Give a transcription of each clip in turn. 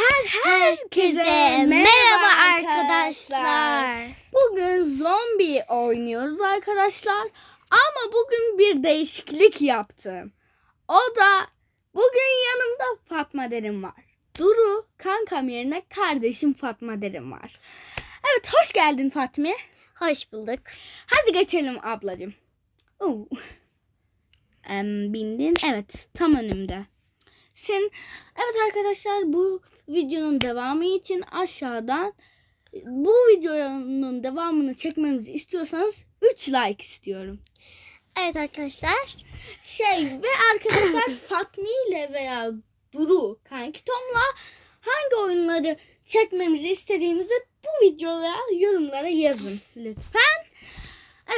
Her herkese merhaba arkadaşlar. Bugün zombi oynuyoruz arkadaşlar. Ama bugün bir değişiklik yaptım. O da bugün yanımda Fatma Derin var. Duru kankam yerine kardeşim Fatma Derin var. Evet hoş geldin Fatma. Hoş bulduk. Hadi geçelim ablacığım. Oo. Em, bindin. Evet tam önümde. Sen evet arkadaşlar bu videonun devamı için aşağıdan bu videonun devamını çekmemizi istiyorsanız 3 like istiyorum. Evet arkadaşlar. Şey ve arkadaşlar Fatmi ile veya Duru kanki Tom'la hangi oyunları çekmemizi istediğinizi bu videoya yorumlara yazın lütfen.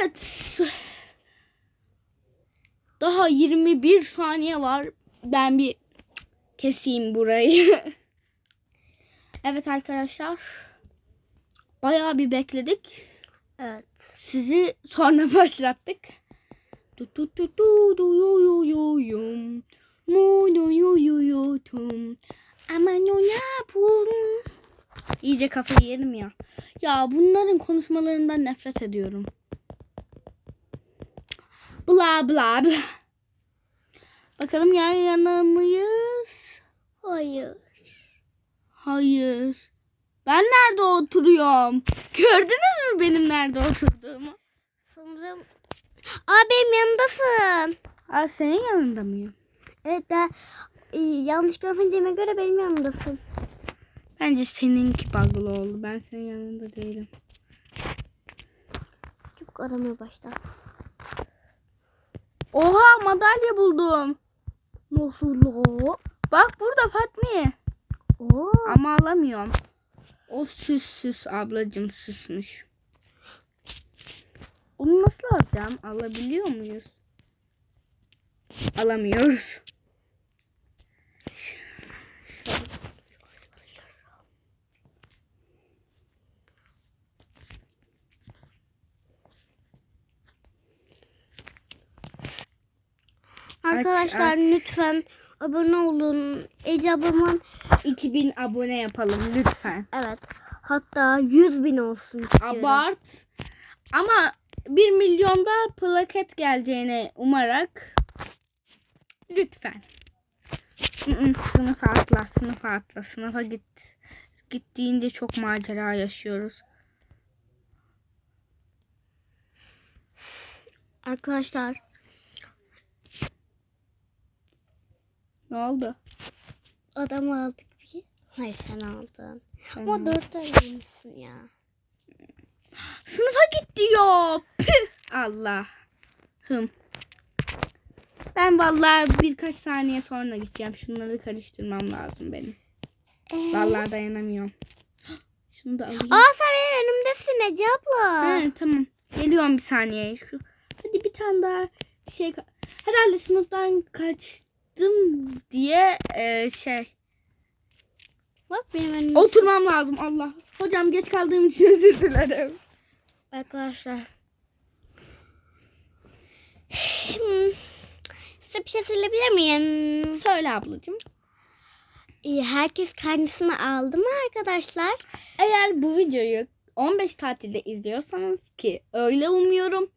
Evet. Daha 21 saniye var. Ben bir keseyim burayı. evet arkadaşlar. Bayağı bir bekledik. Evet. Sizi sonra başlattık. Tu tu tu tu du yu yu yu yum. Mu yu yu yu yu tum. Aman yo yapum. İyice kafayı yerim ya. Ya bunların konuşmalarından nefret ediyorum. Bla bla bla. Bakalım yan yana mıyız? Hayır. Hayır. Ben nerede oturuyorum? Gördünüz mü benim nerede oturduğumu? Sanırım. Aa benim yanındasın. Aa, senin yanında mıyım? Evet de e, yanlış görmediğime göre benim yanımdasın. Bence seninki bug'lı oldu. Ben senin yanında değilim. Çabuk aramaya başla. Oha madalya buldum. Nasıl o? Bak burada Fatmi. Oo. Ama alamıyorum. O süs süs ablacım süsmüş. Onu nasıl alacağım? Alabiliyor muyuz? Alamıyoruz. Arkadaşlar aç. lütfen abone olun. Ece ablamın 2000 abone yapalım lütfen. evet hatta 100 bin olsun istiyorum. Abart. Ama 1 milyonda plaket geleceğine umarak lütfen. Mm-mm, Sınıfa atla, sınıfa atla, sınıfa git. Gittiğinde çok macera yaşıyoruz. Arkadaşlar Ne oldu? adam aldık bir. Hayır sen aldın. Ben Ama dört tane almışsın ya. Sınıfa git diyor. Püh. Allah. Hım. Ben vallahi birkaç saniye sonra gideceğim. Şunları karıştırmam lazım benim. Vallahi dayanamıyorum. Şunu da alayım. Aa sen benim önümdesin Ece abla. Ha, tamam. Geliyorum bir saniye. Hadi bir tane daha bir şey. Herhalde sınıftan kaçtım diye e, şey. Bak benim önümde. Oturmam lazım Allah. Hocam geç kaldığım için özür dilerim. Arkadaşlar. Size bir şey söyleyebilir miyim? Söyle ablacığım. Herkes karnesini aldı mı arkadaşlar? Eğer bu videoyu 15 tatilde izliyorsanız ki öyle umuyorum.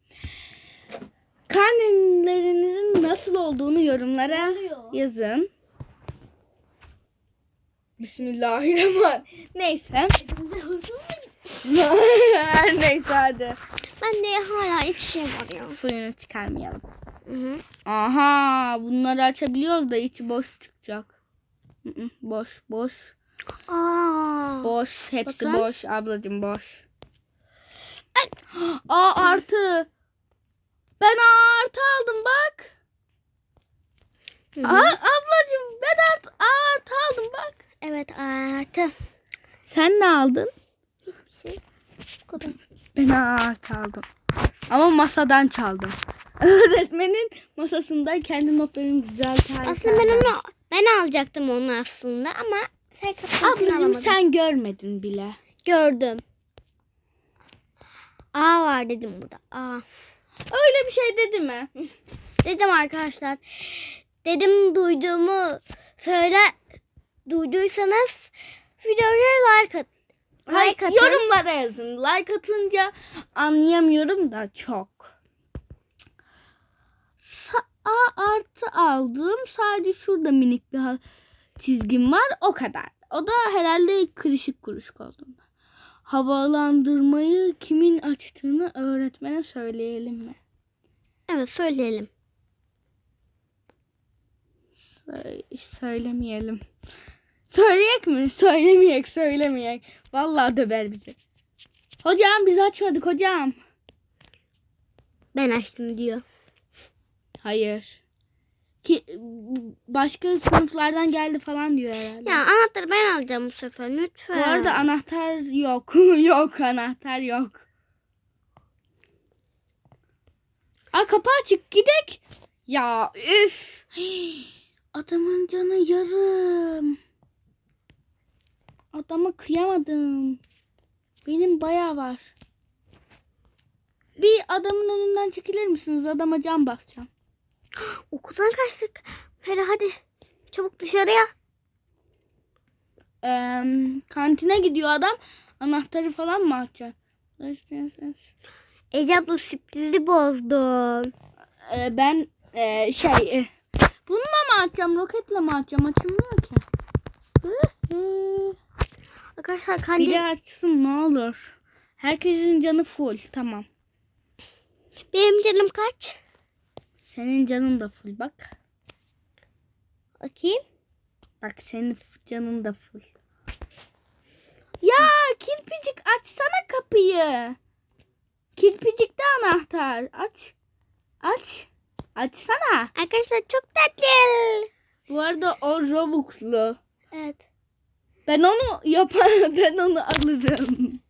Karnelerinizin nasıl olduğunu yorumlara yazın. Bismillahirrahmanirrahim. Neyse. Her neyse hadi. Ben de hala iç şey var ya. Suyunu çıkarmayalım. Hı hı. Aha bunları açabiliyoruz da içi boş çıkacak. Hı hı, Boş boş. Aa. Boş. Hepsi Bakın. boş ablacığım boş. Aa artı. Ben artı aldım bak. Hı hı. Aa, ablacığım ben artı, artı aldım bak. Evet artı. Sen ne aldın? Hiçbir şey. Bu kadar. Ben artı aldım. Ama masadan çaldım. Öğretmenin masasında kendi notlarını düzelterken. Aslında ben onu ben alacaktım onu aslında ama sen kapatın alamadın. sen görmedin bile. Gördüm. A var dedim burada. A. Öyle bir şey dedi mi? Dedim arkadaşlar. Dedim duyduğumu söyler duyduysanız videoya like at. Hayır, Like atın. yorumlara yazın. Like atınca anlayamıyorum da çok. Sa- A artı aldım. Sadece şurada minik bir çizgim var. O kadar. O da herhalde kırışık kuruşuk olduğunda. Havalandırmayı kimin açtığını öğretmene söyleyelim mi? Evet söyleyelim. Sö- söylemeyelim. Söyleyek mi? Söylemeyek, söylemeyek. Vallahi döver bizi. Hocam biz açmadık hocam. Ben açtım diyor. Hayır. Ki başka sınıflardan geldi falan diyor herhalde. Ya anahtarı ben alacağım bu sefer lütfen. Bu arada anahtar yok. yok anahtar yok. Aa kapı açık gidek. Ya üf. Adamın canı yarım. Adama kıyamadım. Benim bayağı var. Bir adamın önünden çekilir misiniz? Adama can basacağım. Okuldan kaçtık. Hadi hadi. Çabuk dışarıya. Ee, kantine gidiyor adam. Anahtarı falan mı açacak? Ece abla sürprizi bozdun. Ee, ben e, şey e, bununla mı açacağım roketle mi açacağım açılmıyor ki. Arkadaşlar Bir kandil. de açsın ne olur. Herkesin canı full tamam. Benim canım kaç? Senin canın da full bak. Bakayım. Bak senin canın da full. Ya kirpicik açsana kapıyı. Kirpicikte anahtar. Aç. Aç. Açsana. Arkadaşlar çok tatlı. Bu arada o Robux'lu. Evet. Ben onu yaparım. Ben onu alırım.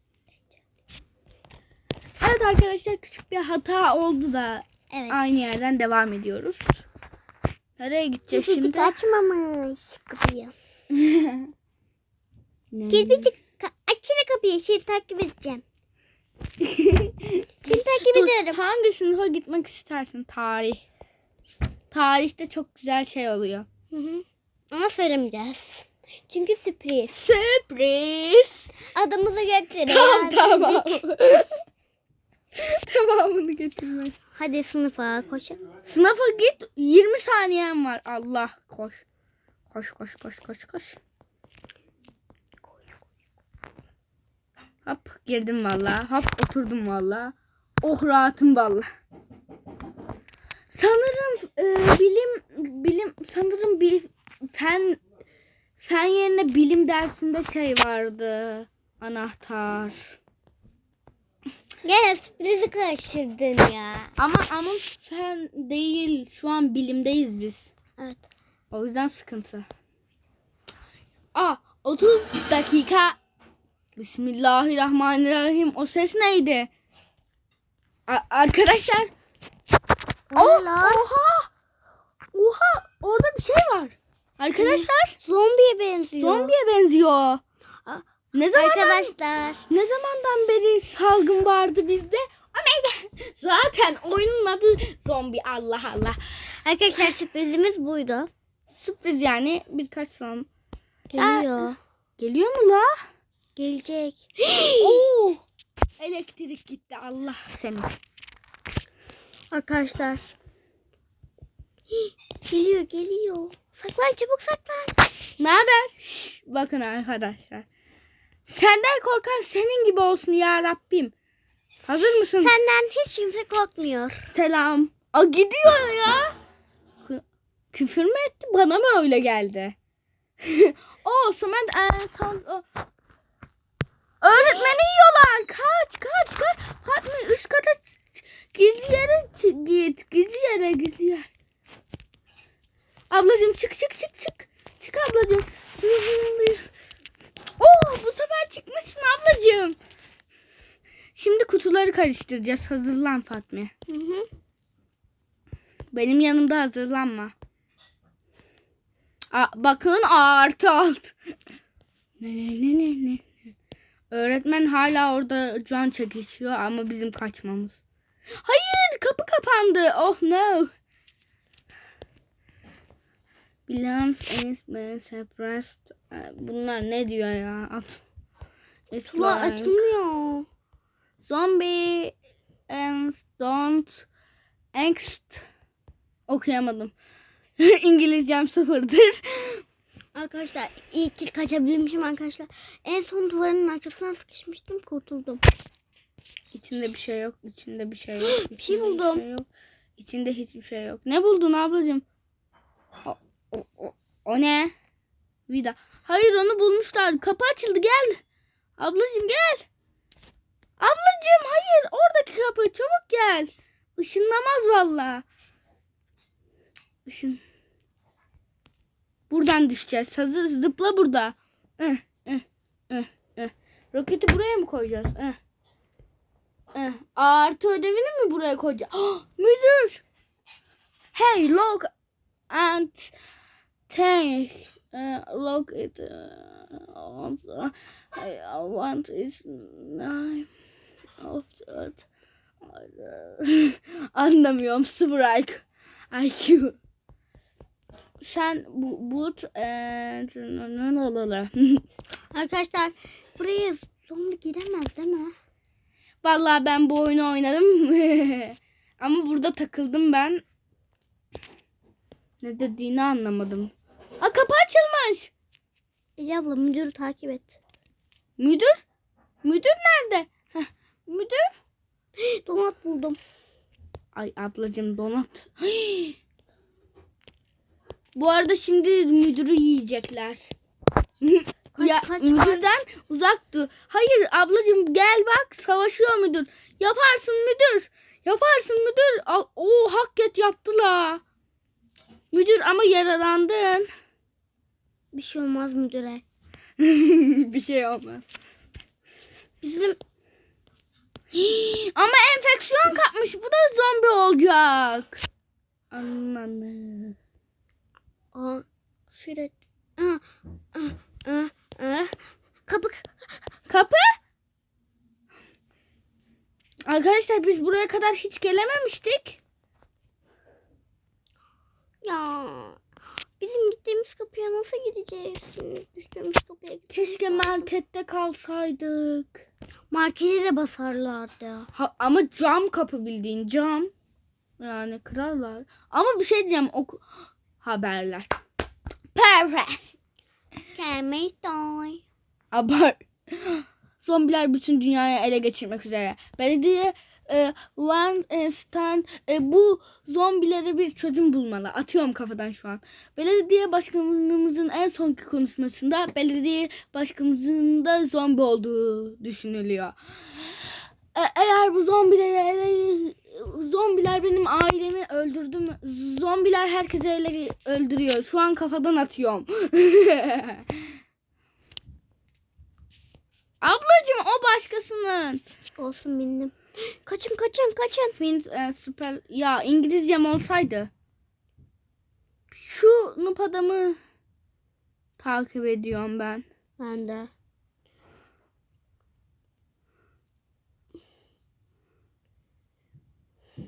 Evet arkadaşlar küçük bir hata oldu da Evet. aynı yerden devam ediyoruz. Nereye gideceğiz Kirpicik şimdi? açmamış kapıyı. Kirpicik açsana kapıyı. Seni takip edeceğim. Seni takip Dur, ediyorum. hangi sınıfa gitmek istersin? Tarih. Tarihte çok güzel şey oluyor. Hı hı. Ama söylemeyeceğiz. Çünkü sürpriz. Sürpriz. Adımızı göklere. Tamam tamam. Tamamını getirmez. Hadi sınıfa koşalım. Sınıfa git 20 saniyen var. Allah koş. Koş koş koş koş koş. Hop girdim valla. Hop oturdum valla. Oh rahatım valla. Sanırım e, bilim bilim sanırım bir fen fen yerine bilim dersinde şey vardı. Anahtar. Gene sürprizi karıştırdın ya. Ama ama fen değil. Şu an bilimdeyiz biz. Evet. O yüzden sıkıntı. Aa 30 dakika. Bismillahirrahmanirrahim. O ses neydi? A- arkadaşlar. Oh, lan? oha. Oha orada bir şey var. Arkadaşlar Zombiye benziyor. zombiye benziyor. Aa, Ne zamandan, Arkadaşlar. ne zamandan beri salgın vardı bizde? God. Zaten oyunun adı zombi. Allah Allah. Arkadaşlar sürprizimiz buydu. Sürpriz yani birkaç son. Geliyor. Geliyor mu la? Gelecek. Oo! Elektrik gitti Allah seni. Arkadaşlar. Geliyor geliyor. Saklan çabuk saklan. Ne haber? Şş, bakın arkadaşlar. Senden korkan senin gibi olsun ya Rabbim. Hazır mısın? Senden hiç kimse korkmuyor. Selam. A gidiyor ya. Kü- Küfür mü etti? Bana mı öyle geldi? o Samet en son o- Öğretmeni yiyorlar. Kaç kaç kaç. Fatma üst kata gizli yere git. Gizli yere gizli yer. Ablacığım çık çık çık çık. Çık ablacığım. Sınıfım- Oo bu sefer çıkmışsın ablacığım. Şimdi kutuları karıştıracağız. Hazırlan Fatma. Hı hı. Benim yanımda hazırlanma. Aa, bakın artı alt. Ne ne ne ne. Öğretmen hala orada can çekişiyor ama bizim kaçmamız. Hayır kapı kapandı. Oh no. Belongs is been suppressed. Bunlar ne diyor ya? At. It's Sıla like açılmıyor. Zombie and don't angst. Okuyamadım. İngilizcem sıfırdır. Arkadaşlar iyi ki kaçabilmişim arkadaşlar. En son duvarın arkasına sıkışmıştım kurtuldum. İçinde bir şey yok. İçinde bir şey yok. Bir şey buldum. şey yok. İçinde hiçbir şey yok. Ne buldun ablacığım? O, o, o, o ne? Vida. Hayır onu bulmuşlar. Kapı açıldı gel. Ablacığım gel. Ablacığım hayır oradaki kapı çabuk gel. Işınlamaz valla. Işın. Buradan düşeceğiz. Hazır zıpla burada. Eh, eh, eh, eh. Roketi buraya mı koyacağız? Eh. Eh, Artı ödevini mi buraya koyacağız? Ah, müdür. Hey look and take uh, look it uh, I want is nine of that. Anlamıyorum. Sıfır IQ. IQ. Sen bu but Arkadaşlar buraya zombi gidemez değil mi? Vallahi ben bu oyunu oynadım. Ama burada takıldım ben. Ne dediğini anlamadım. Aa kapı açılmış. Ece abla müdürü takip et. Müdür? Müdür nerede? Müdür? Donat buldum. Ay ablacığım donat. Bu arada şimdi müdürü yiyecekler. Kaç, ya kaç, müdürden uzak dur. Hayır ablacığım gel bak savaşıyor müdür. Yaparsın müdür. Yaparsın müdür. O hak et. Müdür ama yaralandın. Bir şey olmaz müdüre. bir şey olmaz. Bizim Ama enfeksiyon kapmış. Bu da zombi olacak. Anladım. Aa, sürekli. Aa, aa, aa, aa. Kapı. Kapı? Arkadaşlar biz buraya kadar hiç gelememiştik. Ya. Bizim gittiğimiz kapıya nasıl gideceğiz? Düştüğümüz kapıya gideceğiz. Keşke markette kalsaydık. Markete de basarlardı. Ha, ama cam kapı bildiğin cam. Yani kırarlar. Ama bir şey diyeceğim. Oku... Haberler. Para. Gelmeyiz doy. Abart. Zombiler bütün dünyayı ele geçirmek üzere. Belediye e, Stand e, bu zombilere bir çözüm bulmalı. Atıyorum kafadan şu an. Belediye başkanımızın en sonki konuşmasında belediye başkanımızın da zombi olduğu düşünülüyor. E, eğer bu zombileri ele, zombiler benim ailemi öldürdü mü? Zombiler herkese ele öldürüyor. Şu an kafadan atıyorum. Ablacığım o başkasının. Olsun bindim. Kaçın kaçın kaçın. Fins e, süper. Ya İngilizcem olsaydı. Şu nup adamı takip ediyorum ben. Ben de.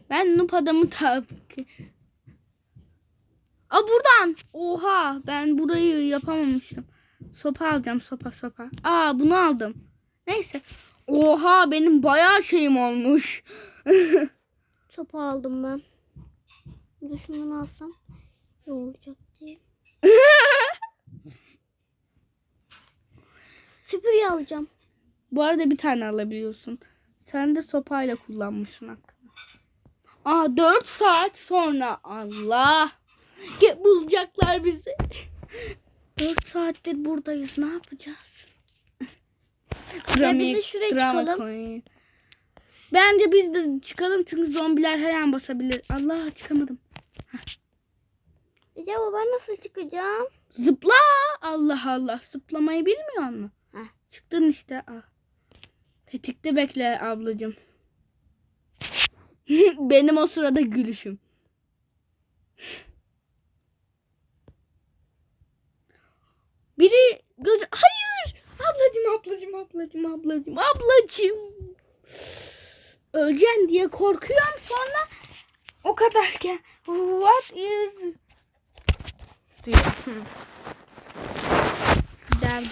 Ben nup adamı takip Aa buradan. Oha ben burayı yapamamıştım. Sopa alacağım sopa sopa. Aa bunu aldım. Neyse. Oha benim bayağı şeyim olmuş. Sopa aldım ben. Şundan alsam. Ne olacak diye. Süpürge alacağım. Bu arada bir tane alabiliyorsun. Sen de sopayla kullanmışsın hakkını. Aa 4 saat sonra Allah. Bulacaklar bizi. 4 saattir buradayız. Ne yapacağız? Ya biz de şuraya çıkalım. queen. Bence biz de çıkalım çünkü zombiler her an basabilir. Allah çıkamadım. Abla ben nasıl çıkacağım? Zıpla. Allah Allah. Zıplamayı bilmiyor musun? Heh. Çıktın işte. Ah. Tetikte bekle ablacığım. Benim o sırada gülüşüm. Biri göz... Hayır! Ablacığım, ablacığım, ablacığım, ablacığım, ablacığım. Öleceksin diye korkuyorum sonra o kadarken. What is... diyor.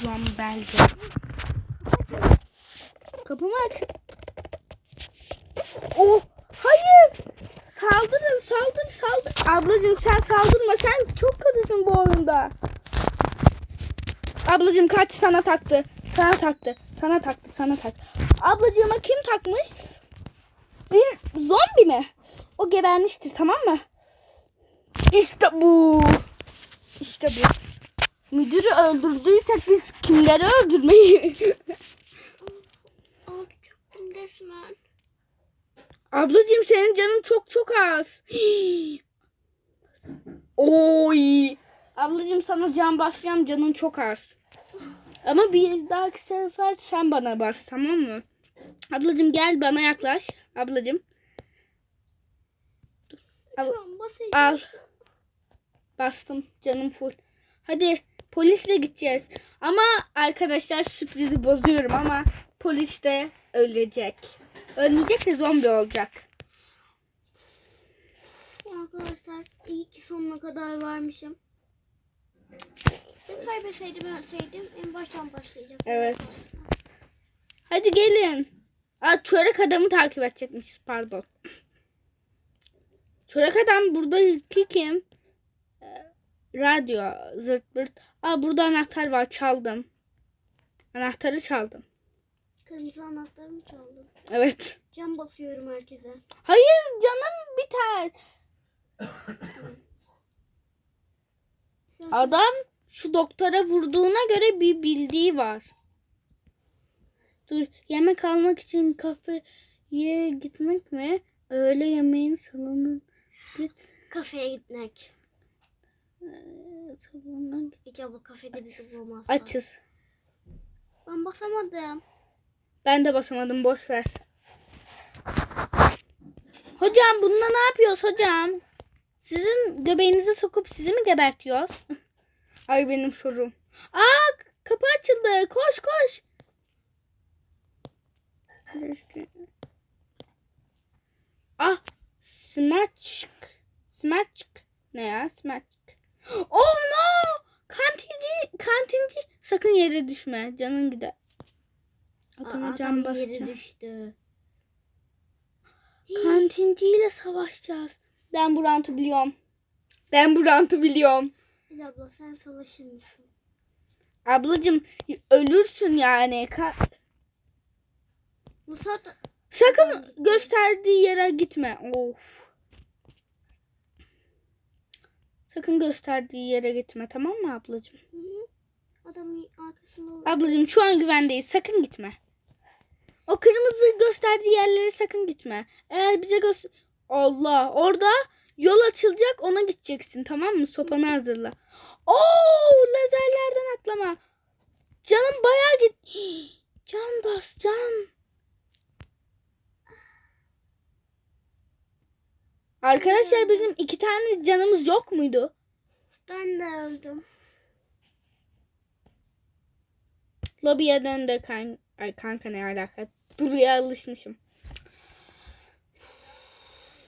Zombi belge. Kapımı aç. Oh hayır. Saldırın saldır saldır. Ablacığım sen saldırma sen çok kötüsün bu oyunda. Ablacığım kaç sana taktı. Sana taktı. Sana taktı. Sana taktı. Ablacığıma kim takmış? Bir zombi mi? O gebermiştir tamam mı? İşte bu. İşte bu. Müdürü öldürdüysek biz kimleri öldürmeyi? Resmen. Ablacığım senin canın çok çok az. Oy. Ablacığım sana can basacağım canın çok az. Ama bir dahaki sefer sen bana bas tamam mı? Ablacığım gel bana yaklaş. Ablacığım Al- al. Bastım canım full. Hadi polisle gideceğiz. Ama arkadaşlar sürprizi bozuyorum ama polis de ölecek. Ölmeyecek de zombi olacak. Arkadaşlar iyi ki sonuna kadar varmışım. Bir kaybetseydim ölseydim en baştan başlayacaktım. Evet. Hadi gelin. Aa, çörek adamı takip edecekmişiz pardon. Çörek adam buradaki kim? Ee, Radyo zırt pırt. Aa burada anahtar var çaldım. Anahtarı çaldım. Kırmızı anahtarımı çaldım. Evet. Cam basıyorum herkese. Hayır canım biter. Adam şu doktora vurduğuna göre bir bildiği var. Dur yemek almak için kafeye gitmek mi? Öğle yemeğin salonu git. kafeye gitmek. Salonuna git. Abla kafede bizi bulmaz. Açız. Ben basamadım. Ben de basamadım boş ver. Hocam bununla ne yapıyoruz hocam? Sizin göbeğinize sokup sizi mi gebertiyoruz? Ay benim sorum. Aa kapı açıldı. Koş koş. Ah smaçk. Smaçk. Ne ya smaçk. Oh no. Kantinci, kantinci. Sakın yere düşme. Canın gider. Adama Aa, can adam basacağım. yere düştü. Kantinciyle savaşacağız. Ben bu rantı biliyorum. Ben bu rantı biliyorum. Hiç abla sen savaşır mısın? Ablacım ölürsün yani. Ka- Musa Sakın gösterdiği yere gitme. Of. Sakın gösterdiği yere gitme tamam mı ablacım? Hı hı. Adamın arkasında. Ablacım şu an güvendeyiz. Sakın gitme. O kırmızı gösterdiği yerlere sakın gitme. Eğer bize göster... Allah orada yol açılacak ona gideceksin tamam mı? Sopanı hazırla. Oo lazerlerden atlama. Canım bayağı git. Can bas can. Arkadaşlar bizim iki tane canımız yok muydu? Ben de öldüm. Lobiye döndü kan Ay kanka ne alaka? Duruya alışmışım.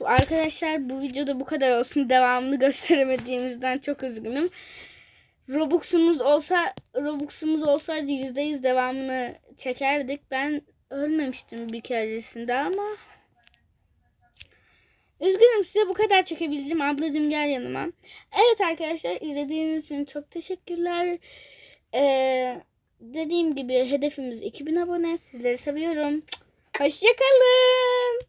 Arkadaşlar bu videoda bu kadar olsun. Devamını gösteremediğimizden çok üzgünüm. Robux'umuz olsa Robux'umuz olsaydı %100 devamını çekerdik. Ben ölmemiştim bir keresinde ama Üzgünüm size bu kadar çekebildim. Ablacığım gel yanıma. Evet arkadaşlar izlediğiniz için çok teşekkürler. Ee, dediğim gibi hedefimiz 2000 abone. Sizleri seviyorum. Hoşçakalın.